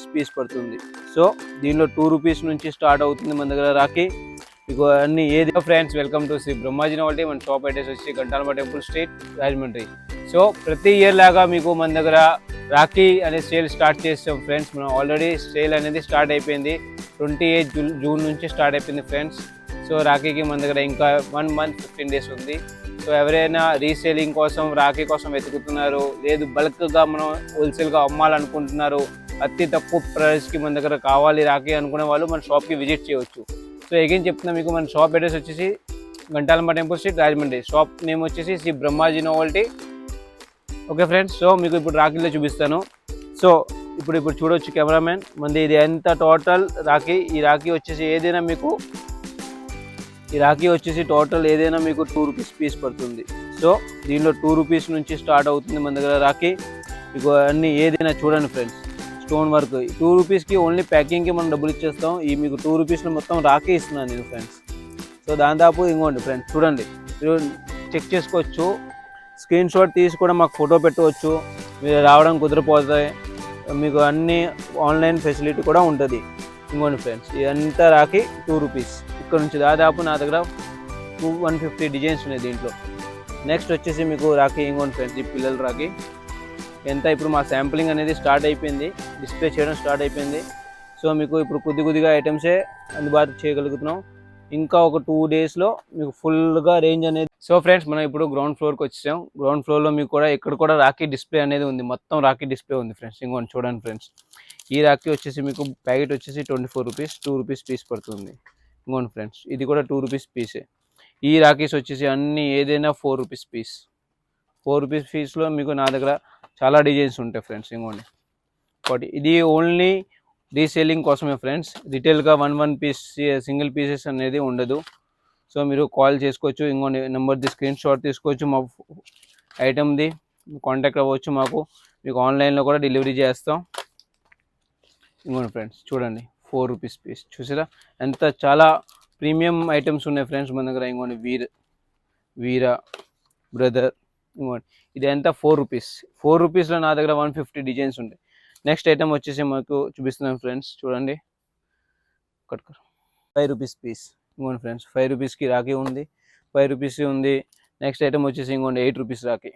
Rupees piece పడుతుంది. So దీనిలో two rupees నుంచి స్టార్ట్ అవుతుంది మన దగ్గర రాఖీ. మీకు అన్ని ఏది friends welcome to Shri Brahmaji వాళ్ళే మన షాప్ అడ్రస్ వచ్చి Gantalamma temple street Rajahmundry. So ప్రతి ఇయర్ లాగా మీకు మన దగ్గర రాఖీ అనే సేల్ స్టార్ట్ చేసాం ఫ్రెండ్స్ మనం ఆల్రెడీ సేల్ అనేది స్టార్ట్ అయిపోయింది. ట్వంటీ ఎయిత్ జూన్ నుంచి స్టార్ట్ అయిపోయింది ఫ్రెండ్స్ సో రాఖీకి మన దగ్గర ఇంకా వన్ మంత్ ఫిఫ్టీన్ డేస్ ఉంది. సో ఎవరైనా రీసేలింగ్ కోసం రాఖీ కోసం వెతుకుతున్నారు లేదు బల్క్గా మనం హోల్సేల్గా అమ్మాలనుకుంటున్నారు అతి తక్కువ ప్రైస్కి మన దగ్గర కావాలి రాఖీ అనుకునే వాళ్ళు మన షాప్కి విజిట్ చేయవచ్చు సో అగైన్ చెప్తున్నా మీకు మన షాప్ అడ్రస్ వచ్చేసి Gantalamma temple street Rajahmundry. Shop name వచ్చేసి Shri Brahmaji novelty. Okay friends so మీకు ఇప్పుడు రాఖీలో చూపిస్తాను. సో ఇప్పుడు ఇప్పుడు చూడవచ్చు కెమెరామెన్ మంది ఇది ఎంత టోటల్ రాఖీ? ఈ రాఖీ వచ్చేసి ఏదైనా మీకు ఈ రాఖీ వచ్చేసి టోటల్ ఏదైనా మీకు టూ రూపీస్ పీస్ పడుతుంది. సో దీనిలో టూ రూపీస్ నుంచి స్టార్ట్ అవుతుంది మన దగ్గర రాఖీ. మీకు అన్ని ఏదైనా చూడండి ఫ్రెండ్స్ స్టోన్ వర్క్. టూ రూపీస్కి ఓన్లీ ప్యాకింగ్కి మనం డబ్బులు ఇచ్చేస్తాం. ఈ మీకు టూ రూపీస్లో మొత్తం రాఖీ ఇస్తున్నాను నేను ఫ్రెండ్స్ సో దాదాపు ఇంకోండి ఫ్రెండ్స్ చూడండి. మీరు చెక్ చేసుకోవచ్చు. స్క్రీన్ షాట్ తీసి కూడా మాకు ఫోటో పెట్టవచ్చు. మీరు రావడం కుదిరిపోతాయి. మీకు అన్ని ఆన్లైన్ ఫెసిలిటీ కూడా ఉంటుంది. ఇంకోండి ఫ్రెండ్స్ ఇదంతా రాకి టూ రూపీస్. ఇక్కడ నుంచి దాదాపు నా దగ్గర టూ వన్ ఫిఫ్టీ డిజైన్స్ ఉన్నాయి దీంట్లో. నెక్స్ట్ వచ్చేసి మీకు రాఖీ ఇంకోండి ఫ్రెండ్స్ ఈ పిల్లల రాఖీ ఎంత ఇప్పుడు మా శాంప్లింగ్ అనేది స్టార్ట్ అయిపోయింది డిస్ప్లే చేయడం స్టార్ట్ అయిపోయింది. సో మీకు ఇప్పుడు కొద్ది కొద్దిగా ఐటమ్సే అందుబాటు చేయగలుగుతున్నాం. ఇంకా ఒక టూ డేస్లో మీకు ఫుల్గా రేంజ్ అనేది సో ఫ్రెండ్స్ మనం ఇప్పుడు గ్రౌండ్ ఫ్లోర్కి వచ్చాం గ్రౌండ్ ఫ్లోర్లో మీకు కూడా ఇక్కడ కూడా రాఖీ డిస్ప్లే అనేది ఉంది. మొత్తం రాఖీ డిస్ప్లే ఉంది ఫ్రెండ్స్ ఇంకోటి చూడండి ఫ్రెండ్స్ ఈ రాఖీ వచ్చేసి మీకు ప్యాకెట్ వచ్చేసి twenty four rupees two rupees piece పడుతుంది ఇంకోండి ఫ్రెండ్స్ ఇది కూడా టూ రూపీస్ పీసే ఈ రాఖీస్ వచ్చేసి అన్నీ ఏదైనా four rupees piece four rupees పీస్లో మీకు నా దగ్గర చాలా డిజైన్స్ ఉంటాయి ఫ్రెండ్స్ ఇంకోండి ఒకటి ఇది ఓన్లీ రీసేలింగ్ కోసమే friends రిటైల్గా one one piece single pieces అనేది ఉండదు. సో మీరు కాల్ చేసుకోవచ్చు ఇంకోండి నెంబర్ది స్క్రీన్ షాట్ తీసుకోవచ్చు మా ఐటమ్ది కాంటాక్ట్ అవ్వచ్చు మాకు. మీకు ఆన్లైన్లో కూడా డెలివరీ చేస్తాం. ఇంకోండి ఫ్రెండ్స్ చూడండి ఫోర్ రూపీస్ పీస్ చూసారా? ఎంత చాలా ప్రీమియం ఐటమ్స్ ఉన్నాయి ఫ్రెండ్స్ మన దగ్గర ఇంకోండి వీర్ వీర బ్రదర్ ఇంకోటి. ఇది ఎంత? Four rupees. ఫోర్ రూపీస్లో నా దగ్గర వన్ ఫిఫ్టీ డిజైన్స్ ఉంటాయి. నెక్స్ట్ ఐటమ్ వచ్చేసి మాకు చూపిస్తున్నాం ఫ్రెండ్స్. చూడండి. కట్టుకోరు ఫైవ్ రూపీస్ పీస్. ఇంకోండి ఫ్రెండ్స్. ఫైవ్ రూపీస్కి రాఖీ ఉంది. ఫైవ్ రూపీస్ ఉంది. నెక్స్ట్ ఐటమ్ వచ్చేసి ఇంకోండి ఎయిట్ రూపీస్ రాఖీ.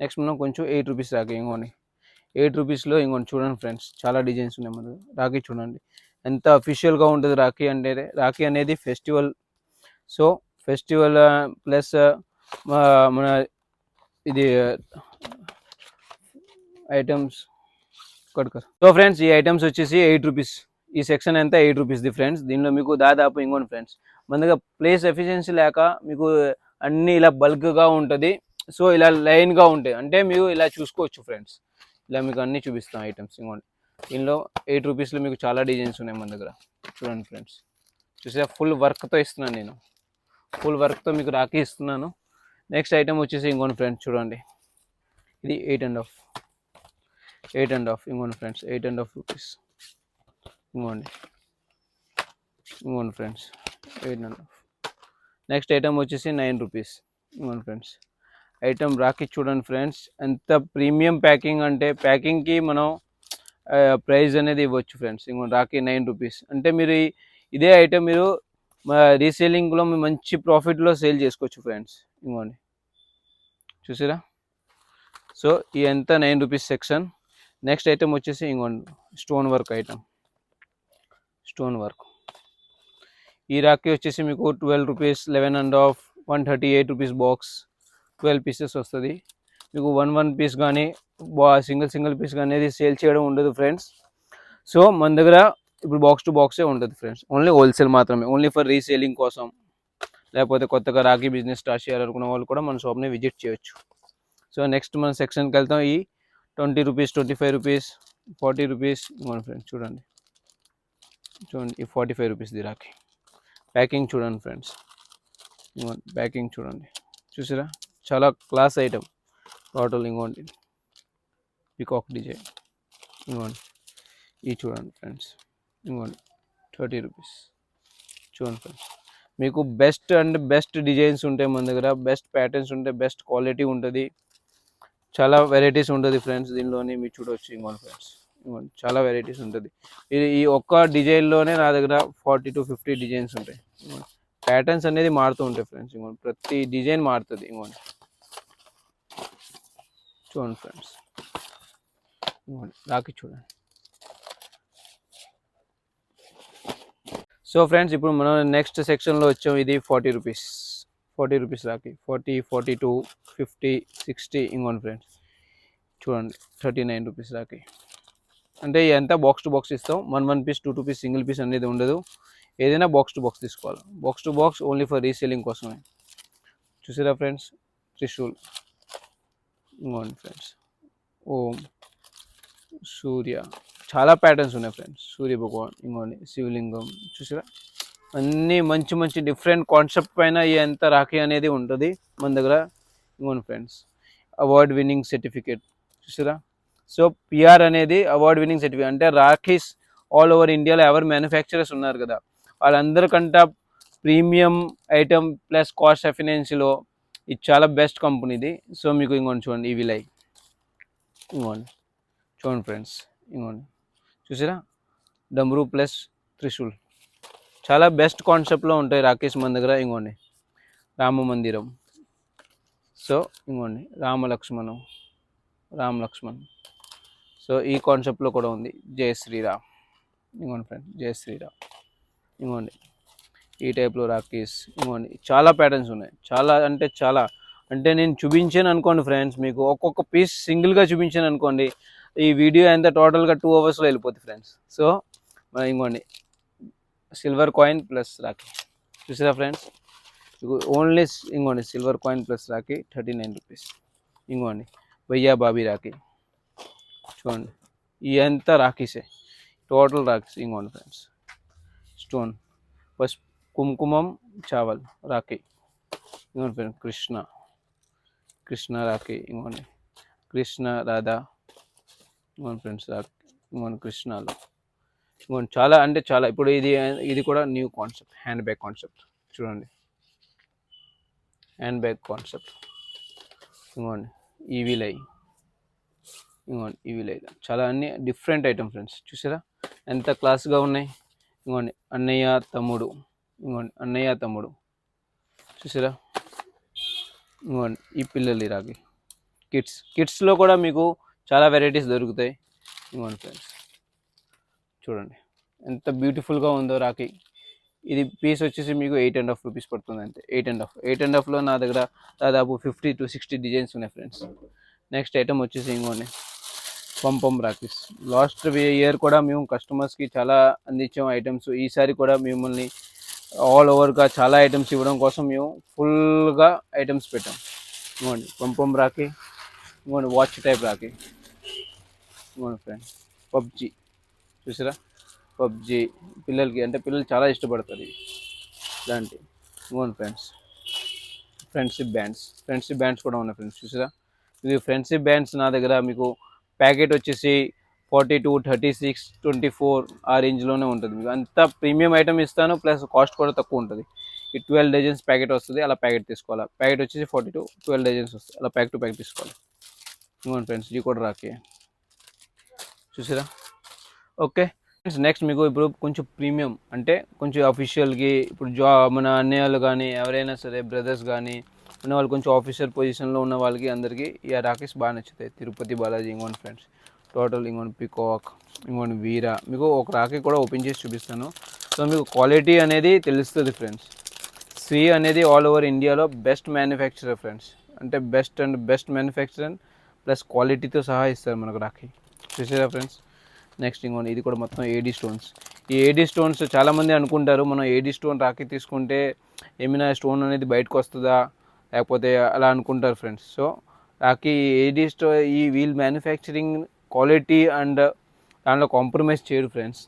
నెక్స్ట్ మనం కొంచెం ఎయిట్ రూపీస్ రాఖీ ఇంకోండి ఎయిట్ రూపీస్లో ఇంకోండి చూడండి ఫ్రెండ్స్. చాలా డిజైన్స్ ఉన్నాయి మన రాఖీ చూడండి. ఎంత అఫీషియల్గా ఉంటుంది రాఖీ అంటే రాఖీ అనేది ఫెస్టివల్. సో ఫెస్టివల్ ప్లస్ మన ఇది ఐటమ్స్ కడుకర్. సో ఫ్రెండ్స్ ఈ ఐటమ్స్ వచ్చేసి ఎయిట్ రూపీస్ ఈ సెక్షన్ అంతా ఎయిట్ రూపీస్ది ఫ్రెండ్స్ దీనిలో మీకు దాదాపు ఇంకోటి ఫ్రెండ్స్ మన దగ్గర ప్లేస్ ఎఫిషియన్సీ లేక మీకు అన్నీ ఇలా బల్క్గా ఉంటుంది. సో ఇలా లైన్గా ఉంటాయి. అంటే మీరు ఇలా చూసుకోవచ్చు ఫ్రెండ్స్ ఇలా మీకు అన్నీ చూపిస్తాం ఐటమ్స్ ఇంకోటి దీనిలో ఎయిట్ రూపీస్లో మీకు చాలా డిజైన్స్ ఉన్నాయి మన దగ్గర. చూడండి ఫ్రెండ్స్ చూసా ఫుల్ వర్క్తో ఇస్తున్నాను నేను. ఫుల్ వర్క్తో మీకు రాఖీ ఇస్తున్నాను. నెక్స్ట్ ఐటమ్ వచ్చేసి ఇంకోటి ఫ్రెండ్స్ చూడండి. ఇది eight and half eight and half ఇంకోండి friends eight and half rupees ఇంకోండి ఇంకోండి friends eight and half next item వచ్చేసి నైన్ రూపీస్ ఇంకోండి ఫ్రెండ్స్ ఐటమ్ రాకి చూడండి ఫ్రెండ్స్ ఎంత ప్రీమియం ప్యాకింగ్ అంటే ప్యాకింగ్కి మనం ప్రైస్ అనేది ఇవ్వచ్చు ఫ్రెండ్స్ ఇంకోటి రాకి నైన్ రూపీస్ అంటే మీరు ఇదే ఐటమ్ మీరు రీసేలింగ్లో మంచి ప్రాఫిట్లో సేల్ చేసుకోవచ్చు ఫ్రెండ్స్ ఇవ్వండి చూసారా? సో ఈ ఎంత? Nine rupees section. Next item వచ్చేసి ఇంకోండి. Stone work item. Stone work. ఈ రాఖీ వచ్చేసి మీకు twelve rupees eleven and half one thirty eight rupees box. Twelve pieces వస్తుంది. మీకు వన్ వన్ పీస్ కానీ బా సింగిల్ సింగిల్ పీస్ కానీ అనేది సేల్ చేయడం ఉండదు ఫ్రెండ్స్. సో మన దగ్గర ఇప్పుడు బాక్స్ టు బాక్సే ఉంటుంది ఫ్రెండ్స్. ఓన్లీ హోల్సేల్ మాత్రమే. ఓన్లీ ఫర్ రీసేలింగ్ కోసం. లేకపోతే కొత్తగా రాఖీ బిజినెస్ స్టార్ట్ చేయాలనుకున్న వాళ్ళు కూడా మన షాప్ని విజిట్ చేయొచ్చు. సో నెక్స్ట్ మన సెక్షన్కి వెళ్తాం. ఈ twenty rupees twenty five rupees forty rupees మన ఫ్రెండ్స్ చూడండి. చూడండి ఈ forty five rupees rakhi. Packing చూడండి ఫ్రెండ్స్ ప్యాకింగ్ చూడండి. చూసారా? చాలా క్లాస్ ఐటమ్ టోటల్ ఇంకోండి పికాక్ డిజైన్ ఇంకోండి ఈ చూడండి ఫ్రెండ్స్ ఇంకోండి థర్టీ రూపీస్ చూడండి ఫ్రెండ్స్ మీకు బెస్ట్ అండ్ బెస్ట్ డిజైన్స్ ఉంటాయి మన దగ్గర బెస్ట్ ప్యాటర్న్స్ ఉంటాయి బెస్ట్ క్వాలిటీ ఉంటుంది. చాలా వెరైటీస్ ఉంటుంది ఫ్రెండ్స్ దీనిలోని మీరు చూడవచ్చు ఇంకోండి ఫ్రెండ్స్ ఇదిగోండి చాలా వెరైటీస్ ఉంటుంది. ఇది ఈ ఒక్క డిజైన్లోనే నా దగ్గర ఫార్టీ టు ఫిఫ్టీ డిజైన్స్ ఉంటాయి. ప్యాటర్న్స్ అనేది మారుతూ ఉంటాయి ఫ్రెండ్స్ ఇంకోండి ప్రతి డిజైన్ మారుతుంది ఇంకోండి చూడండి ఫ్రెండ్స్ ఇంకోండి రాకి చూడండి. సో ఫ్రెండ్స్ ఇప్పుడు మనం నెక్స్ట్ సెక్షన్లో వచ్చాం. ఇది forty rupees forty rupees rakhi forty forty two fifty sixty ఇంకోండి ఫ్రెండ్స్ చూడండి థర్టీ నైన్ రూపీస్ రాకి అంటే ఎంత? బాక్స్ టు బాక్స్ ఇస్తాం. One one piece two two piece single piece అనేది ఉండదు. ఏదైనా బాక్స్ టు బాక్స్ తీసుకోవాలి. Box to box only for reselling కోసమే. చూసారా ఫ్రెండ్స్ త్రిశూల్. ఇంకోండి ఫ్రెండ్స్ ఓం. సూర్య. చాలా ప్యాటర్న్స్ ఉన్నాయి ఫ్రెండ్స్ సూర్య భగవాన్ ఇంకోండి శివలింగం చూసారా? అన్నీ మంచి మంచి డిఫరెంట్ కాన్సెప్ట్ పైన ఈ ఎంత రాఖీ అనేది ఉంటుంది మన దగ్గర. ఇంకోండి ఫ్రెండ్స్ అవార్డ్ విన్నింగ్ సర్టిఫికేట్ చూసారా? సో పిఆర్ అనేది అవార్డ్ విన్నింగ్ సర్టిఫికేట్ అంటే రాఖీస్ ఆల్ ఓవర్ ఇండియాలో ఎవరు మ్యానుఫ్యాక్చరర్స్ ఉన్నారు కదా. వాళ్ళందరికంట ప్రీమియం ఐటమ్ ప్లస్ కాస్ట్ ఎఫినెన్సీలో ఇది చాలా బెస్ట్ కంపెనీది సో మీకు ఇంకోండి చూడండి ఇవి లైక్ ఇంకోండి చూడండి ఫ్రెండ్స్ ఇంకోండి చూసారా? డమ్రు ప్లస్ త్రిశూల్. చాలా బెస్ట్ కాన్సెప్ట్లో ఉంటాయి రాకేష్ మన దగ్గర. ఇంకోండి రామ మందిరం. సో ఇంకోండి రామ లక్ష్మణం రామ్ లక్ష్మణ్. సో ఈ కాన్సెప్ట్లో కూడా ఉంది. జయ శ్రీరామ్. ఇంకోండి ఫ్రెండ్. జయ శ్రీరామ్. ఇంకోండి ఈ టైప్లో రాకేష్. ఇంకోండి చాలా ప్యాటర్న్స్ ఉన్నాయి. చాలా అంటే చాలా. అంటే నేను చూపించాను అనుకోండి ఫ్రెండ్స్ మీకు ఒక్కొక్క పీస్ సింగిల్గా చూపించాను అనుకోండి ఈ వీడియో ఎంత టోటల్గా టూ అవర్స్లో వెళ్ళిపోతుంది ఫ్రెండ్స్. సో మనం ఇంకోండి. Silver coin plus rakhi. చూసారా ఫ్రెండ్స్? ఓన్లీ ఇంకోండి silver coin plus rakhi thirty nine rupees. ఇంకోండి భయ్యా బాబీ రాఖీ. చూడండి ఈ ఎంత రాఖీసే. టోటల్ రాఖీస్ ఇంకోండి ఫ్రెండ్స్. స్టోన్ ఫస్ట్ కుంకుమం చావల్ రాఖీ. ఇంకోండి ఫ్రెండ్స్ కృష్ణ. కృష్ణ రాఖీ ఇంకోండి. కృష్ణ రాధా. మన ఫ్రెండ్స్ మన కృష్ణాలో. మన చాలా అంటే చాలా ఇప్పుడు ఇది ఇది కూడా new concept hand bag concept. చూడండి. హ్యాండ్ బ్యాగ్ కాన్సెప్ట్ ఇంకోండి ఈవీలై ఇంకోండి ఈవీలై చాలా అన్ని డిఫరెంట్ ఐటమ్ ఫ్రెండ్స్. చూసారా? ఎంత క్లాస్గా ఉన్నాయి? ఇంకోండి అన్నయ్య తమ్ముడు. ఇంకోండి అన్నయ్య తమ్ముడు. చూసారా? ఇంకోండి ఈ పిల్లలు రాగి. కిడ్స్. కిడ్స్లో కూడా మీకు చాలా వెరైటీస్ దొరుకుతాయి. ఇంకోండి ఫ్రెండ్స్ చూడండి. ఎంత బ్యూటిఫుల్గా ఉందో రాఖీ. ఇది పీస్ వచ్చేసి మీకు ఎయిట్ అండ్ హాఫ్ రూపీస్ పడుతుంది అంతే. Eight and half eight and హాఫ్లో నా దగ్గర దాదాపు ఫిఫ్టీ టు సిక్స్టీ డిజైన్స్ ఉన్నాయి ఫ్రెండ్స్ నెక్స్ట్ ఐటమ్ వచ్చేసి ఇంకోండి పంపం రాఖీస్ లాస్ట్ ఇయర్ కూడా మేము కస్టమర్స్కి చాలా అందించాం ఐటమ్స్ ఈసారి కూడా మిమ్మల్ని ఆల్ ఓవర్గా చాలా ఐటమ్స్ ఇవ్వడం కోసం మేము ఫుల్గా ఐటమ్స్ పెట్టాం. ఇవ్వండి పంపం రాఖీ ఇంకోండి వాచ్ టైప్ రాకి. ఇంకోండి ఫ్రెండ్ పబ్జి. చూసారా? పబ్జి పిల్లలకి అంటే పిల్లలు చాలా ఇష్టపడతారు ఇలాంటి ఇంకోండి friends friendship bands friendship bands కూడా ఉన్నాయి ఫ్రెండ్స్ చూసారా? ఇది ఫ్రెండ్షిప్ బ్యాండ్స్ నా దగ్గర మీకు ప్యాకెట్ వచ్చేసి forty two thirty six twenty four ఆ రేంజ్లోనే ఉంటుంది. మీకు అంత ప్రీమియం ఐటమ్ ఇస్తాను ప్లస్ కాస్ట్ కూడా తక్కువ ఉంటుంది. ఈ ట్వెల్వ్ డజన్స్ ప్యాకెట్ వస్తుంది అలా ప్యాకెట్ తీసుకోవాలి. ప్యాకెట్ వచ్చేసి ఫార్టీ టూ ట్వెల్వ్ డజన్స్ వస్తుంది. అలా ప్యాక్ టు ప్యాకెట్ తీసుకోవాలి. ఇంకోండి ఫ్రెండ్స్ ఇది కూడా రాకే. చూసారా? ఓకే. ఫ్రెండ్స్ నెక్స్ట్ మీకు ఇప్పుడు కొంచెం ప్రీమియం అంటే కొంచెం అఫీషియల్కి ఇప్పుడు జా మన అన్నయ్యలు కానీ ఎవరైనా సరే బ్రదర్స్ కానీ ఉన్న వాళ్ళు కొంచెం ఆఫీసర్ పొజిషన్లో ఉన్న వాళ్ళకి అందరికీ ఈ రాకేష్ బాగా నచ్చుతాయి. తిరుపతి బాలాజీ ఇంకోండి ఫ్రెండ్స్ టోటల్ ఇంకోండి పికాక్ ఇంకోటి వీరా. మీకు ఒక రాఖీ కూడా ఓపెన్ చేసి చూపిస్తాను. సో మీకు క్వాలిటీ అనేది తెలుస్తుంది ఫ్రెండ్స్ శ్రీ అనేది ఆల్ ఓవర్ ఇండియాలో బెస్ట్ మ్యానుఫ్యాక్చరర్ ఫ్రెండ్స్ అంటే best and best manufacturer plus క్వాలిటీతో సహా ఇస్తారు మనకు రాఖీ. చూసారా ఫ్రెండ్స్. నెక్స్ట్ ఇంకోటి ఇది కూడా మొత్తం ఏడీ స్టోన్స్ ఈ ఏడీ స్టోన్స్ చాలామంది అనుకుంటారు మనం ఏడీ స్టోన్ రాఖీ తీసుకుంటే ఏమైనా స్టోన్ అనేది బయటకు వస్తుందా? లేకపోతే అలా అనుకుంటారు ఫ్రెండ్స్. సో రాఖీ ఏడీ స్టో ఈ వీల్ మ్యానుఫ్యాక్చరింగ్ క్వాలిటీ అండ్ దాంట్లో కాంప్రమైజ్ చేయరు ఫ్రెండ్స్.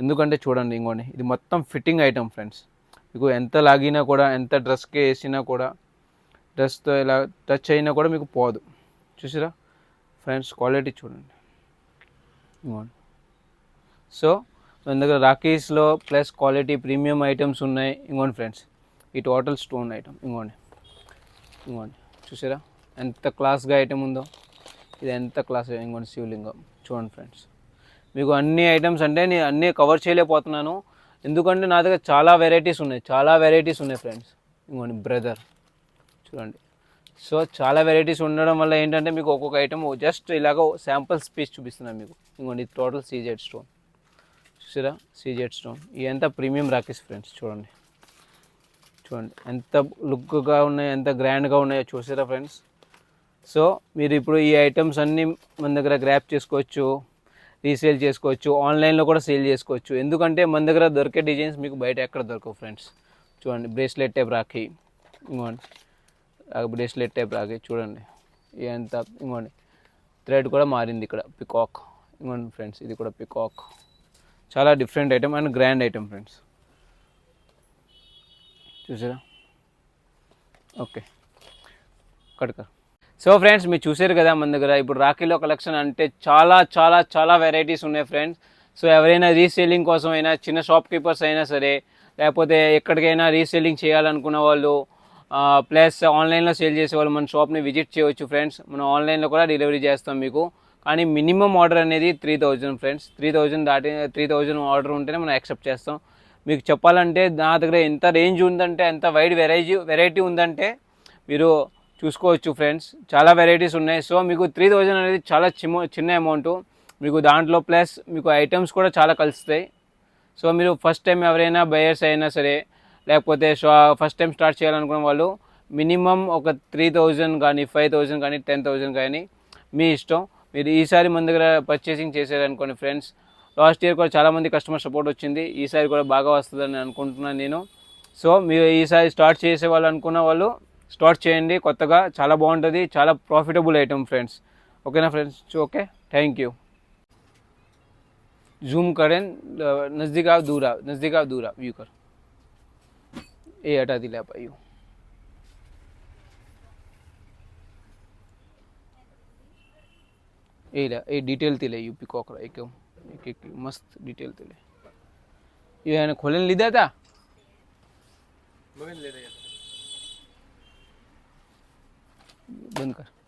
ఎందుకంటే చూడండి ఇంకోండి ఇది మొత్తం ఫిట్టింగ్ ఐటమ్ ఫ్రెండ్స్. మీకు ఎంత లాగినా కూడా ఎంత డ్రెస్కి వేసినా కూడా డ్రెస్తో ఇలా టచ్ అయినా కూడా మీకు పోదు. చూసిరా? ఫ్రెండ్స్ క్వాలిటీ చూడండి. సో మన దగ్గర రాకీస్లో ప్లస్ క్వాలిటీ ప్రీమియం ఐటమ్స్ ఉన్నాయి. ఇంకోండి ఫ్రెండ్స్. ఈ టోటల్ స్టోన్ ఐటమ్. ఇంకోండి ఇంకోండి చూసారా? ఎంత క్లాస్గా ఐటమ్ ఉందో. ఇది ఎంత క్లాస్? ఇంకోండి శివలింగం. చూడండి ఫ్రెండ్స్. మీకు అన్ని ఐటమ్స్ అంటే నేను అన్నీ కవర్ చేయలేకపోతున్నాను. ఎందుకంటే నా దగ్గర చాలా వెరైటీస్ ఉన్నాయి. చాలా వెరైటీస్ ఉన్నాయి ఫ్రెండ్స్. ఇంకోండి బ్రదర్. చూడండి. సో చాలా వెరైటీస్ ఉండడం వల్ల ఏంటంటే మీకు ఒక్కొక్క ఐటమ్ జస్ట్ ఇలాగ శాంపుల్స్ పీస్ చూపిస్తున్నాను మీకు. ఇంకోండి టోటల్ సీజెడ్ స్టోన్ చూసారా? సీజెడ్ స్టోన్ ఇదంతా ప్రీమియం రాకేష్ ఫ్రెండ్స్ చూడండి. చూడండి ఎంత లుక్గా ఉన్నాయో ఎంత గ్రాండ్గా ఉన్నాయో చూసారా ఫ్రెండ్స్ సో మీరు ఇప్పుడు ఈ ఐటమ్స్ అన్నీ మన దగ్గర గ్రాప్ చేసుకోవచ్చు రీసేల్ చేసుకోవచ్చు ఆన్లైన్లో కూడా సేల్ చేసుకోవచ్చు. ఎందుకంటే మన దగ్గర దొరికే డిజైన్స్ మీకు బయట ఎక్కడ దొరకవు ఫ్రెండ్స్ చూడండి బ్రేస్లెట్ టైప్ రాఖీ. ఇంకోండి బ్రేస్లెట్ టైప్ లాగే చూడండి. ఇదంతా ఇంకోండి. థ్రెడ్ కూడా మారింది ఇక్కడ. పికాక్ ఇంకోండి ఫ్రెండ్స్ ఇది కూడా పికాక్ చాలా different item and grand item friends. చూసారా? ఓకే. కడక సో ఫ్రెండ్స్ మీరు చూసారు కదా మన దగ్గర. ఇప్పుడు రాఖీలో కలెక్షన్ అంటే చాలా చాలా చాలా వెరైటీస్ ఉన్నాయి ఫ్రెండ్స్. సో ఎవరైనా రీసేలింగ్ కోసం అయినా చిన్న షాప్ కీపర్స్ అయినా సరే లేకపోతే ఎక్కడికైనా రీసేలింగ్ చేయాలనుకున్న వాళ్ళు ప్లస్ ఆన్లైన్లో సేల్ చేసే వాళ్ళు మన షాప్ని విజిట్ చేయవచ్చు ఫ్రెండ్స్. మనం ఆన్లైన్లో కూడా డెలివరీ చేస్తాం మీకు. కానీ మినిమం ఆర్డర్ అనేది three thousand friends. Three thousand దాటి త్రీ థౌజండ్ ఆర్డర్ ఉంటేనే మనం యాక్సెప్ట్ చేస్తాం. మీకు చెప్పాలంటే నా దగ్గర ఎంత రేంజ్ ఉందంటే ఎంత వైడ్ వెరైటీ వెరైటీ ఉందంటే మీరు చూసుకోవచ్చు ఫ్రెండ్స్. చాలా వెరైటీస్ ఉన్నాయి. సో మీకు త్రీ థౌజండ్ అనేది చాలా చిన్న చిన్న అమౌంట్ మీకు దాంట్లో ప్లస్ మీకు ఐటమ్స్ కూడా చాలా కలుస్తాయి. సో మీరు ఫస్ట్ టైం ఎవరైనా బయర్స్ అయినా సరే లేకపోతే షా ఫస్ట్ టైం స్టార్ట్ చేయాలనుకున్న వాళ్ళు మినిమం ఒక త్రీ థౌజండ్ కానీ ఫైవ్ థౌజండ్ కానీ టెన్ థౌజండ్ కానీ మీ ఇష్టం మీరు ఈసారి మన దగ్గర పర్చేసింగ్ చేశారనుకోండి ఫ్రెండ్స్ లాస్ట్ ఇయర్ కూడా చాలామంది కస్టమర్ సపోర్ట్ వచ్చింది ఈసారి కూడా బాగా వస్తుందని అనుకుంటున్నాను నేను సో మీరు ఈసారి స్టార్ట్ చేసే వాళ్ళు అనుకున్న వాళ్ళు స్టార్ట్ చేయండి కొత్తగా చాలా బాగుంటుంది చాలా ప్రాఫిటబుల్ ఐటమ్ ఫ్రెండ్స్ ఓకేనా friends okay thank you zoom करें अ, नज़दीक आओ दूर आओ नज़दीक आओ दूर आओ व्यू कर ए हटा दी लैप आई ए ए डिटेल थी ले पी कॉक एकदम एक एक मस्त डिटेल थी ले ये है ना खोले था मगन ले दिया बंद कर